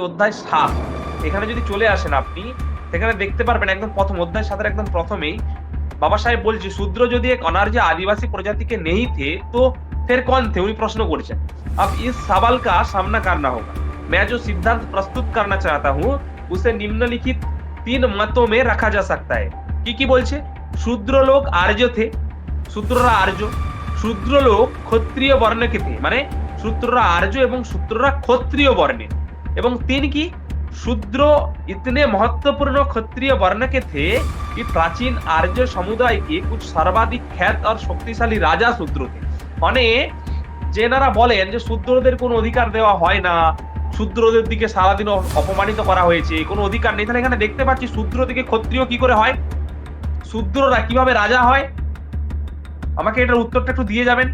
অধ্যায় সাত এখানে যদি চলে আসেন আপনি সেখানে দেখতে পারবেন একদম প্রথম অধ্যায় সাতের একদম প্রথমেই বাবা সাহেব বলছে শূদ্র যদি এক अनार्य आदिवासी प्रजाति के नहीं थे तो फिर कौन थे उन्हीं प्रश्न করেছেন अब इस सवाल का सामना करना होगा मैं जो सिद्धांत प्रस्तुत करना चाहता हूँ उसे निम्नलिखित तीन मतों में रखा जा सकता है কি কি বলছে শূদ্র লোক আর্য থে শূদ্ররা আর্য শূদ্র লোক ক্ষত্রিয় বর্ণকে থে মানে শূদ্ররা আর্য এবং শূদ্ররা ক্ষত্রিয় বর্ণে এবং তিন কি शूद्र इतने महत्वपूर्ण क्षत्रिय वर्ण के थे कि प्राचीन आर्य समुदाय के कुछ सर्वाधिक খ্যাত আর শক্তিশালী রাজা শূদ্র थे মানে যেনারা বলেন যে শূদ্রদের কোনো অধিকার দেওয়া হয় না শূদ্রদের দিকে সারাদিন অ- অপমানিত করা হয়েছে কোনো অধিকার নেই তাহলে এখানে দেখতে পাচ্ছি শূদ্র থেকে ক্ষত্রিয় কি করে হয় শূদ্ররা কিভাবে রাজা হয় আমাকে এটার উত্তরটা একটু দিয়ে যাবেন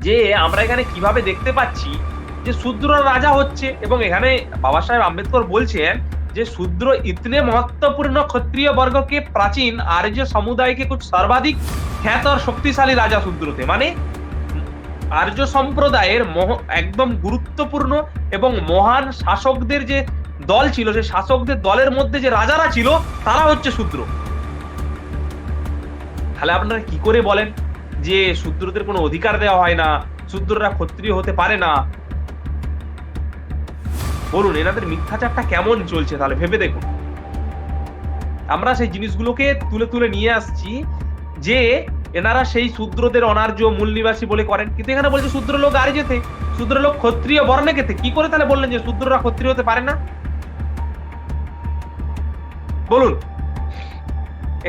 যে আমরা এখানে কিভাবে দেখতে পাচ্ছি যে শূদ্র রাজা হচ্ছে, এবং এখানে বাবা সাহেব আম্বেদকর বলছেন যে শূদ্র ইতনে মহত্বপূর্ণ ক্ষত্রিয় বর্গকে প্রাচীন আর্য সমুদায়কে খুব সর্বাধিক খ্যাত আর শক্তিশালী রাজা শূদ্রতে। মানে আর্য সম্প্রদায়ের মহ, একদম গুরুত্বপূর্ণ এবং মহান শাসকদের যে দল ছিল সেই শাসকদের দলের মধ্যে যে রাজারা ছিল, তারা হচ্ছে শূদ্র। তাহলে আপনারা কি করে বলেন যে শূদ্রদের কোনো অধিকার দেওয়া হয় না? শূদ্ররা ক্ষত্রিয় হতে পারে না? বলুন, এনাদের মিথ্যাচারটা কেমন চলছে তাহলে ভেবে দেখুন। আমরা সেই জিনিসগুলোকে তুলে তুলে নিয়ে আসছি যে এনারা সেই শূদ্রদের অনার্য মূল নিবাসী বলে করেন। কিন্তু এখানে বলছে শূদ্র লোক আর যেতে শূদ্র লোক ক্ষত্রিয় বর্ণে কেতে কি করে তাহলে বললেন যে শূদ্ররা ক্ষত্রিয় হতে পারে না? বলুন।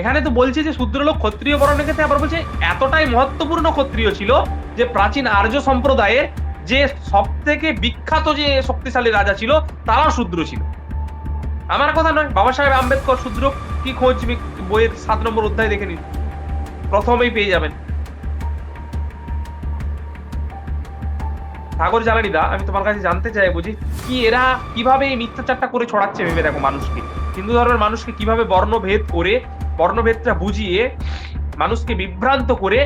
এখানে তো বলছে যে শূদ্র লোক ক্ষত্রিয় বর্ণে কেতে আবার বলছে, এতটাই মহত্বপূর্ণ ক্ষত্রিয় ছিল যে প্রাচীন আর্য সম্প্রদায়ের যে সব থেকে বিখ্যাত যে শক্তিশালী রাজা ছিল, তারাও শূদ্র ছিল। আমার কথা নয়, বাবা সাহেব আম্বেদকর শূদ্র, কি খোঁজ বইয়ের সাত নম্বর অধ্যায় দেখে নিন। প্রথমেই পেয়ে যাবেন। সাগর জ্বালানি দা আমি তোমার কাছে জানতে চাই বুঝি, কি এরা কীভাবে এই মিথ্যাচারটা করে ছড়াচ্ছে ভেবে দেখো মানুষকে? হিন্দু ধর্মের মানুষকে কীভাবে বর্ণভেদ করে, বর্ণভেদটা বুঝিয়ে মানুষকে বিভ্রান্ত করে,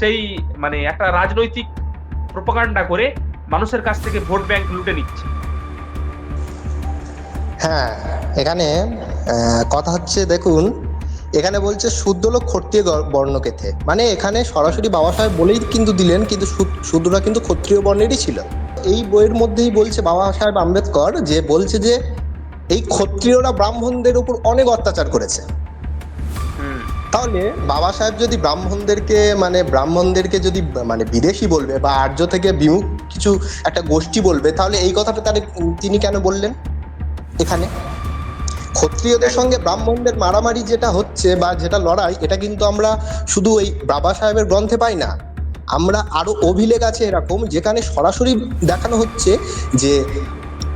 সেই মানে একটা রাজনৈতিক প্রোপাগান্ডা করে মানুষের কাছ থেকে ভোট ব্যাংক লুটে নিচ্ছে। হ্যাঁ এখানে কথা হচ্ছে, দেখুন, এখানে বলছে লোক ক্ষত্রিয় বর্ণকেথে। মানে এখানে সরাসরি বাবা সাহেব বলেই কিন্তু দিলেন, কিন্তু শূদ- শূদ্ররা কিন্তু ক্ষত্রিয় বর্ণেরই ছিল। এই বইয়ের মধ্যেই বলছে বাবা সাহেব আম্বেদকর যে বলছে যে এই ক্ষত্রিয়রা ব্রাহ্মণদের উপর অনেক অত্যাচার করেছে। তাহলে বাবা সাহেব যদি ব্রাহ্মণদেরকে মানে ব্রাহ্মণদেরকে যদি মানে বিদেশি বলবে বা আর্য থেকে বিমুখ কিছু একটা গোষ্ঠী বলবে তাহলে এই কথাটা তাহলে তিনি কেন বললেন এখানে? ক্ষত্রিয়দের সঙ্গে ব্রাহ্মণদের মারামারি যেটা হচ্ছে বা যেটা লড়াই এটা কিন্তু আমরা শুধু এই বাবা সাহেবের গ্রন্থে পাই না। আমরা আরও অভিলেখ আছে এরকম যেখানে সরাসরি দেখানো হচ্ছে যে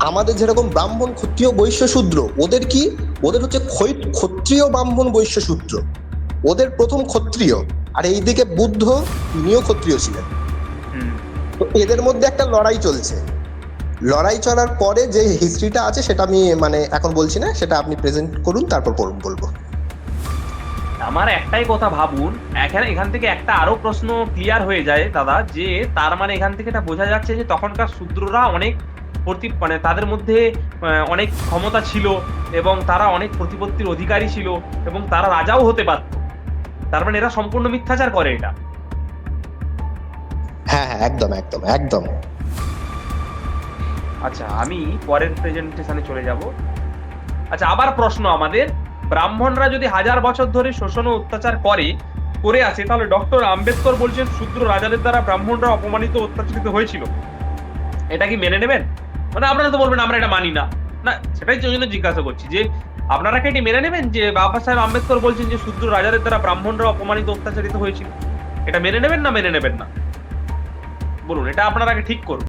আমাদের যেরকম ব্রাহ্মণ ক্ষত্রিয় বৈশ্য শূদ্র ওদের কি? ওদের হচ্ছে ক্ষৈ- ক্ষত্রিয় ব্রাহ্মণ বৈশ্য শূদ্র ওদের প্রথম ক্ষত্রিয় আর এইদিকে বুদ্ধ তিনিও ক্ষত্রিয় ছিলেন। তো এদের মধ্যে একটা লড়াই চলছে। লড়াই চলার পরে যে হিস্ট্রিটা আছে সেটা আমি মানে এখন বলছি না সেটা আপনি প্রেজেন্ট করুন তারপর বল- বলব। আমার একটাই কথা ভাবুন এখানে এখান থেকে একটা আরও প্রশ্ন ক্লিয়ার হয়ে যায় দাদা যে তার মানে এখান থেকে এটা বোঝা যাচ্ছে যে তখনকার শূদ্ররা অনেক প্রতি মানে তাদের মধ্যে অনেক ক্ষমতা ছিল এবং তারা অনেক প্রতিপত্তির অধিকারী ছিল এবং তারা রাজাও হতে পারত। তার মানে এরা সম্পূর্ণ মিথ্যাচার করে এটা। হ্যাঁ হ্যাঁ একদম একদম একদম। আচ্ছা আমি পরের প্রেজেন্টেশনে চলে যাব। আচ্ছা আবার প্রশ্ন আমাদের। ব্রাহ্মণরা যদি হাজার বছর ধরে শোষণ ও অত্যাচার করে করে আসে তাহলে ডক্টর আম্বেদকর বলছেন শূদ্র রাজাদের দ্বারা ব্রাহ্মণরা অপমানিত অত্যাচারিত হয়েছিল। এটা কি মেনে নেবেন? মানে আপনারা তো বলবেন আমরা এটা মানি না। না সেটাই জন্য জিজ্ঞাসা করছি যে আপনারা কি এটি মেনে নেবেন যে বাবা সাহেব আম্বেদকর বলছেন যে শূদ্র রাজাদের দ্বারা ব্রাহ্মণরা অপমানিত অত্যাচারিত হয়েছিল? এটা মেনে নেবেন না, মেনে নেবেন না? বলুন, এটা আপনারা আগে ঠিক করুন।